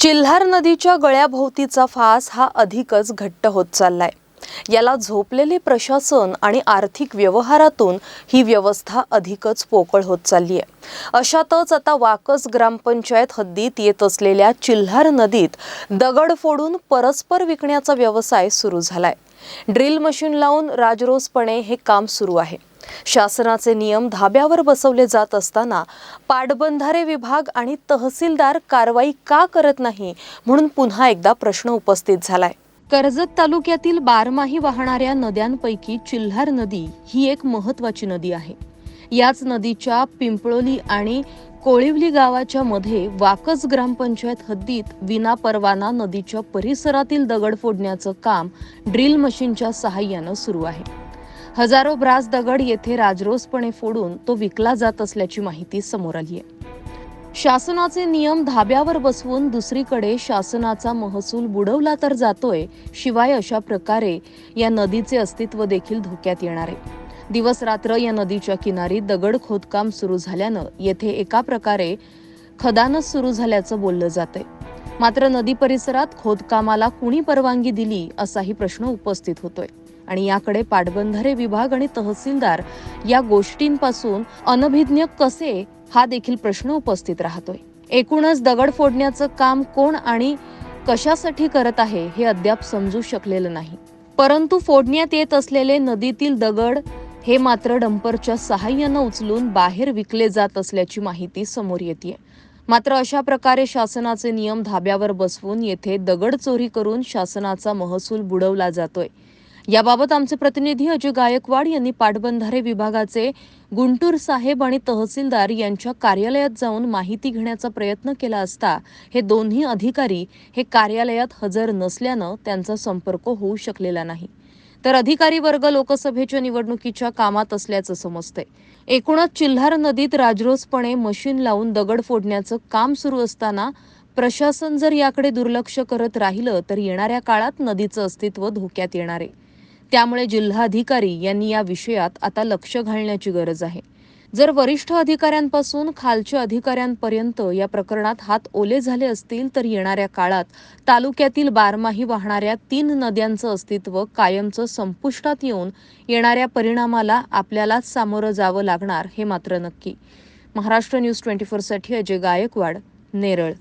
चिल्हार नदीच्या गळ्याभोवतीचा फास हा अधिकच घट्ट होत चाललाय. याला झोपलेले प्रशासन आणि आर्थिक व्यवहारातून ही व्यवस्था अधिकच पोकळ होत चालली आहे अशातच आता वाकस ग्रामपंचायत हद्दीत येत असलेल्या चिल्हार नदीत दगड फोडून परस्पर विकण्याचा व्यवसाय सुरू झालाय. ड्रिल मशीन लावून राजरोसपणे हे काम सुरू आहे. शासनाचे नियम धाब्यावर बसवले जात असताना पाटबंधारे विभाग आणि तहसीलदार कारवाई का करत नाही म्हणून पुन्हा एकदा प्रश्न उपस्थित झालाय. कर्जत तालुक्यातील बारमाही वाहणाऱ्या नद्यांपैकी चिल्हार नदी ही एक महत्वाची नदी आहे. याच नदीच्या पिंपळोली आणि कोळिवली गावाच्या मध्ये वाकस ग्रामपंचायत हद्दीत विनापरवाना नदीच्या परिसरातील दगड फोडण्याचं काम ड्रिल मशीनच्या सहाय्यानं सुरू आहे. हजारो ब्रास दगड येथे राजरोसपणे फोडून तो विकला जात असल्याची माहिती समोर आली आहे. शासनाचे नियम धाब्यावर बसवून दुसरीकडे शासनाचा महसूल बुडवला तर जातोय शिवाय अशा प्रकारे या नदीचे अस्तित्व देखील धोक्यात येणार आहे. दिवस रात्र या नदीच्या किनारी दगड खोदकाम सुरू झाल्यानं येथे एका प्रकारे खदानच सुरू झाल्याचं बोललं जातंय. मात्र नदी परिसरात खोदकामाला कुणी परवानगी दिली असाही प्रश्न उपस्थित होतोय. आणि याकडे पाटबंधारे विभाग आणि तहसीलदार या गोष्टींपासून अनभिज्ञ कसे हा देखील प्रश्न उपस्थित राहतोय. एकूणच दगड फोडण्याचं काम कोण आणि कशासाठी करत आहे हे अद्याप समजू शकलेलं नाही. परंतु फोडण्यात येत असलेले नदीतील दगड हे मात्र डंपरच्या सहाय्यानं उचलून बाहेर विकले जात असल्याची माहिती समोर येते मात्र अशा प्रकारे शासनाचे नियम धाब्यावर बसवून येथे दगड चोरी करून शासनाचा महसूल बुडवला जातोय. याबाबत आमचे प्रतिनिधी अजय गायकवाड यांनी पाटबंधारे विभागाचे गुंटूर साहेब आणि तहसीलदार यांच्या कार्यालयात जाऊन माहिती घेण्याचा प्रयत्न केला असता हे दोन्ही अधिकारी हे कार्यालयात हजर नसल्यानं त्यांचा संपर्क होऊ शकलेला नाही. तर अधिकारी वर्ग लोकसभेच्या निवडणुकीच्या कामात असल्याचं समजतंय. एकूणच चिल्हार नदीत राजरोसपणे मशीन लावून दगड फोडण्याचं काम सुरू असताना प्रशासन जर याकडे दुर्लक्ष करत राहिलं तर येणाऱ्या काळात नदीचं अस्तित्व धोक्यात येणार आहे. त्यामुळे जिल्हाधिकारी यांनी या विषयात आता लक्ष घालण्याची गरज आहे. जर वरिष्ठ अधिकाऱ्यांपासून खालच्या अधिकाऱ्यांपर्यंत या प्रकरणात हात ओले झाले असतील तर येणाऱ्या काळात तालुक्यातील बारमाही वाहणाऱ्या तीन नद्यांचं अस्तित्व कायमचं संपुष्टात येऊन येणाऱ्या परिणामाला आपल्यालाच सामोरं जावं लागणार हे मात्र नक्की. महाराष्ट्र न्यूज ट्वेंटी फोरसाठी अजय गायकवाड नेरळ.